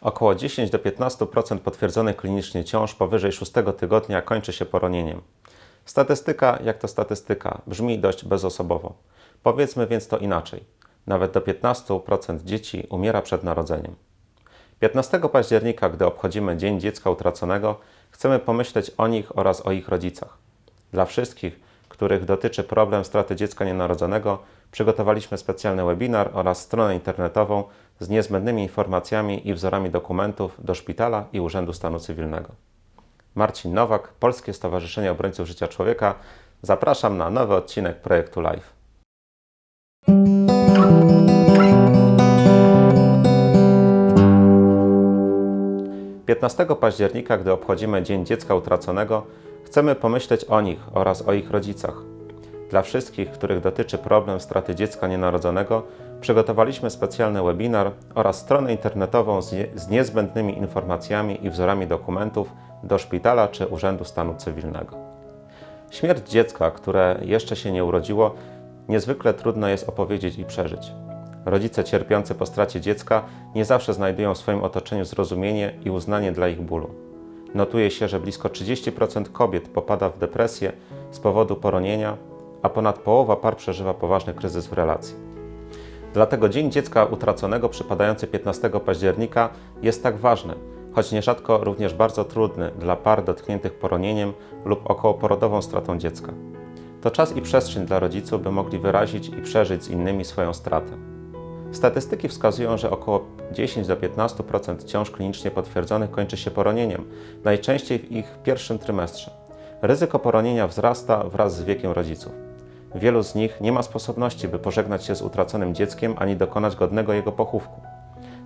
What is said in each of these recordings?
Około 10 do 15% potwierdzonych klinicznie ciąż powyżej 6 tygodnia kończy się poronieniem. Statystyka, jak to statystyka, brzmi dość bezosobowo. Powiedzmy więc to inaczej. Nawet do 15% dzieci umiera przed narodzeniem. 15 października, gdy obchodzimy Dzień Dziecka Utraconego, chcemy pomyśleć o nich oraz o ich rodzicach. Dla wszystkich, których dotyczy problem straty dziecka nienarodzonego, przygotowaliśmy specjalny webinar oraz stronę internetową z niezbędnymi informacjami i wzorami dokumentów do szpitala i Urzędu Stanu Cywilnego. Marcin Nowak, Polskie Stowarzyszenie Obrońców Życia Człowieka. Zapraszam na nowy odcinek projektu Live. Piętnastego października, gdy obchodzimy Dzień Dziecka Utraconego, chcemy pomyśleć o nich oraz o ich rodzicach. Dla wszystkich, których dotyczy problem straty dziecka nienarodzonego, przygotowaliśmy specjalny webinar oraz stronę internetową z, nie, z niezbędnymi informacjami i wzorami dokumentów do szpitala czy Urzędu Stanu Cywilnego. Śmierć dziecka, które jeszcze się nie urodziło, niezwykle trudno jest opowiedzieć i przeżyć. Rodzice cierpiący po stracie dziecka nie zawsze znajdują w swoim otoczeniu zrozumienie i uznanie dla ich bólu. Notuje się, że blisko 30% kobiet popada w depresję z powodu poronienia, a ponad połowa par przeżywa poważny kryzys w relacji. Dlatego Dzień Dziecka Utraconego przypadający 15 października jest tak ważny, choć nierzadko również bardzo trudny dla par dotkniętych poronieniem lub okołoporodową stratą dziecka. To czas i przestrzeń dla rodziców, by mogli wyrazić i przeżyć z innymi swoją stratę. Statystyki wskazują, że około 10 do 15% ciąż klinicznie potwierdzonych kończy się poronieniem, najczęściej w ich pierwszym trymestrze. Ryzyko poronienia wzrasta wraz z wiekiem rodziców. Wielu z nich nie ma sposobności, by pożegnać się z utraconym dzieckiem ani dokonać godnego jego pochówku.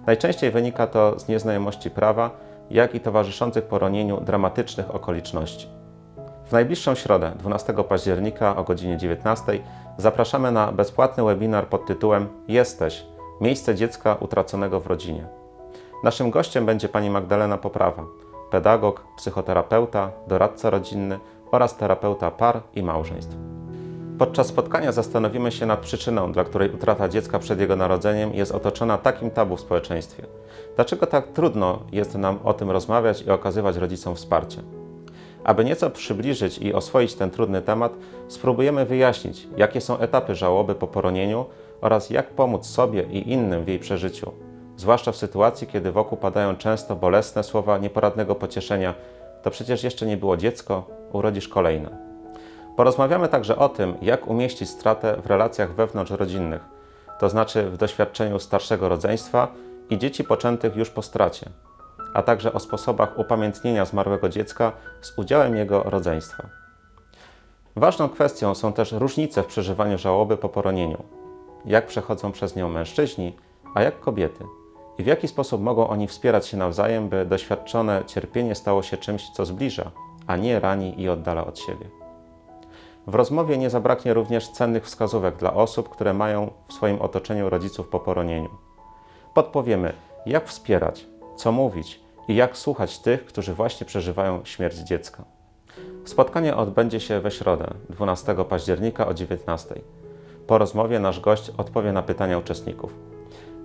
Najczęściej wynika to z nieznajomości prawa, jak i towarzyszących poronieniu dramatycznych okoliczności. W najbliższą środę, 12 października o godzinie 19 zapraszamy na bezpłatny webinar pod tytułem Jesteś miejsce dziecka utraconego w rodzinie. Naszym gościem będzie pani Magdalena Poprawa, pedagog, psychoterapeuta, doradca rodzinny oraz terapeuta par i małżeństw. Podczas spotkania zastanowimy się nad przyczyną, dla której utrata dziecka przed jego narodzeniem jest otoczona takim tabu w społeczeństwie. Dlaczego tak trudno jest nam o tym rozmawiać i okazywać rodzicom wsparcie? Aby nieco przybliżyć i oswoić ten trudny temat, spróbujemy wyjaśnić, jakie są etapy żałoby po poronieniu oraz jak pomóc sobie i innym w jej przeżyciu, zwłaszcza w sytuacji, kiedy wokół padają często bolesne słowa nieporadnego pocieszenia: To przecież jeszcze nie było dziecko, urodzisz kolejne. Porozmawiamy także o tym, jak umieścić stratę w relacjach wewnątrzrodzinnych, to znaczy w doświadczeniu starszego rodzeństwa i dzieci poczętych już po stracie, a także o sposobach upamiętnienia zmarłego dziecka z udziałem jego rodzeństwa. Ważną kwestią są też różnice w przeżywaniu żałoby po poronieniu. Jak przechodzą przez nią mężczyźni, a jak kobiety? I w jaki sposób mogą oni wspierać się nawzajem, by doświadczone cierpienie stało się czymś, co zbliża, a nie rani i oddala od siebie. W rozmowie nie zabraknie również cennych wskazówek dla osób, które mają w swoim otoczeniu rodziców po poronieniu. Podpowiemy, jak wspierać, co mówić i jak słuchać tych, którzy właśnie przeżywają śmierć dziecka. Spotkanie odbędzie się we środę, 12 października o 19. Po rozmowie nasz gość odpowie na pytania uczestników.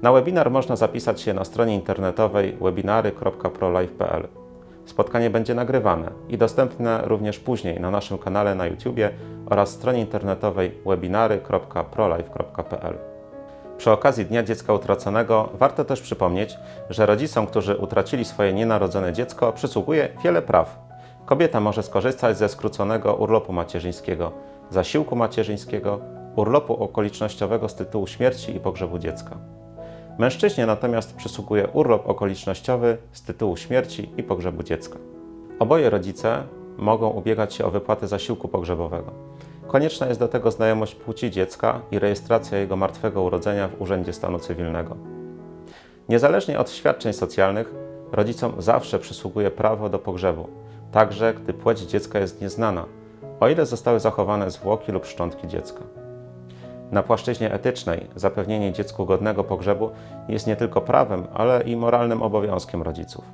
Na webinar można zapisać się na stronie internetowej webinary.prolife.pl. Spotkanie będzie nagrywane i dostępne również później na naszym kanale na YouTube oraz stronie internetowej webinary.prolife.pl. Przy okazji Dnia Dziecka Utraconego warto też przypomnieć, że rodzicom, którzy utracili swoje nienarodzone dziecko, przysługuje wiele praw. Kobieta może skorzystać ze skróconego urlopu macierzyńskiego, zasiłku macierzyńskiego, urlopu okolicznościowego z tytułu śmierci i pogrzebu dziecka. Mężczyźnie natomiast przysługuje urlop okolicznościowy z tytułu śmierci i pogrzebu dziecka. Oboje rodzice mogą ubiegać się o wypłatę zasiłku pogrzebowego. Konieczna jest do tego znajomość płci dziecka i rejestracja jego martwego urodzenia w Urzędzie Stanu Cywilnego. Niezależnie od świadczeń socjalnych, rodzicom zawsze przysługuje prawo do pogrzebu, także gdy płeć dziecka jest nieznana, o ile zostały zachowane zwłoki lub szczątki dziecka. Na płaszczyźnie etycznej zapewnienie dziecku godnego pogrzebu jest nie tylko prawem, ale i moralnym obowiązkiem rodziców.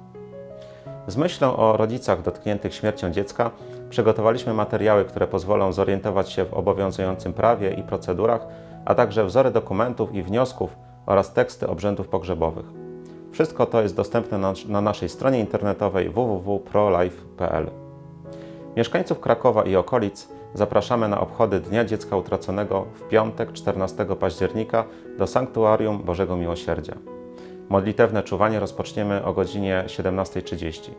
Z myślą o rodzicach dotkniętych śmiercią dziecka przygotowaliśmy materiały, które pozwolą zorientować się w obowiązującym prawie i procedurach, a także wzory dokumentów i wniosków oraz teksty obrzędów pogrzebowych. Wszystko to jest dostępne na, na naszej stronie internetowej www.prolife.pl. Mieszkańców Krakowa i okolic zapraszamy na obchody Dnia Dziecka Utraconego w piątek 14 października do Sanktuarium Bożego Miłosierdzia. Modlitewne czuwanie rozpoczniemy o godzinie 17.30.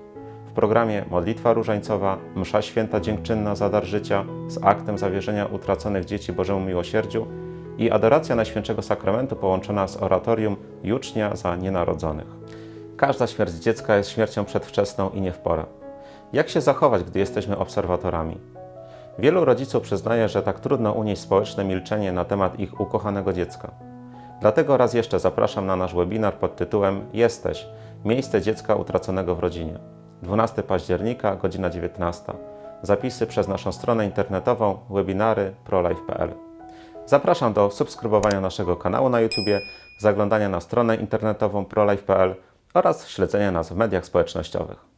W programie modlitwa różańcowa, msza święta dziękczynna za dar życia z aktem zawierzenia utraconych dzieci Bożemu Miłosierdziu i adoracja Najświętszego Sakramentu połączona z oratorium Jucznia za nienarodzonych. Każda śmierć dziecka jest śmiercią przedwczesną i nie w porę. Jak się zachować, gdy jesteśmy obserwatorami? Wielu rodziców przyznaje, że tak trudno unieść społeczne milczenie na temat ich ukochanego dziecka. Dlatego raz jeszcze zapraszam na nasz webinar pod tytułem Jesteś miejsce dziecka utraconego w rodzinie. 12 października, godzina 19. Zapisy przez naszą stronę internetową webinary prolife.pl. Zapraszam do subskrybowania naszego kanału na YouTube, zaglądania na stronę internetową prolife.pl oraz śledzenia nas w mediach społecznościowych.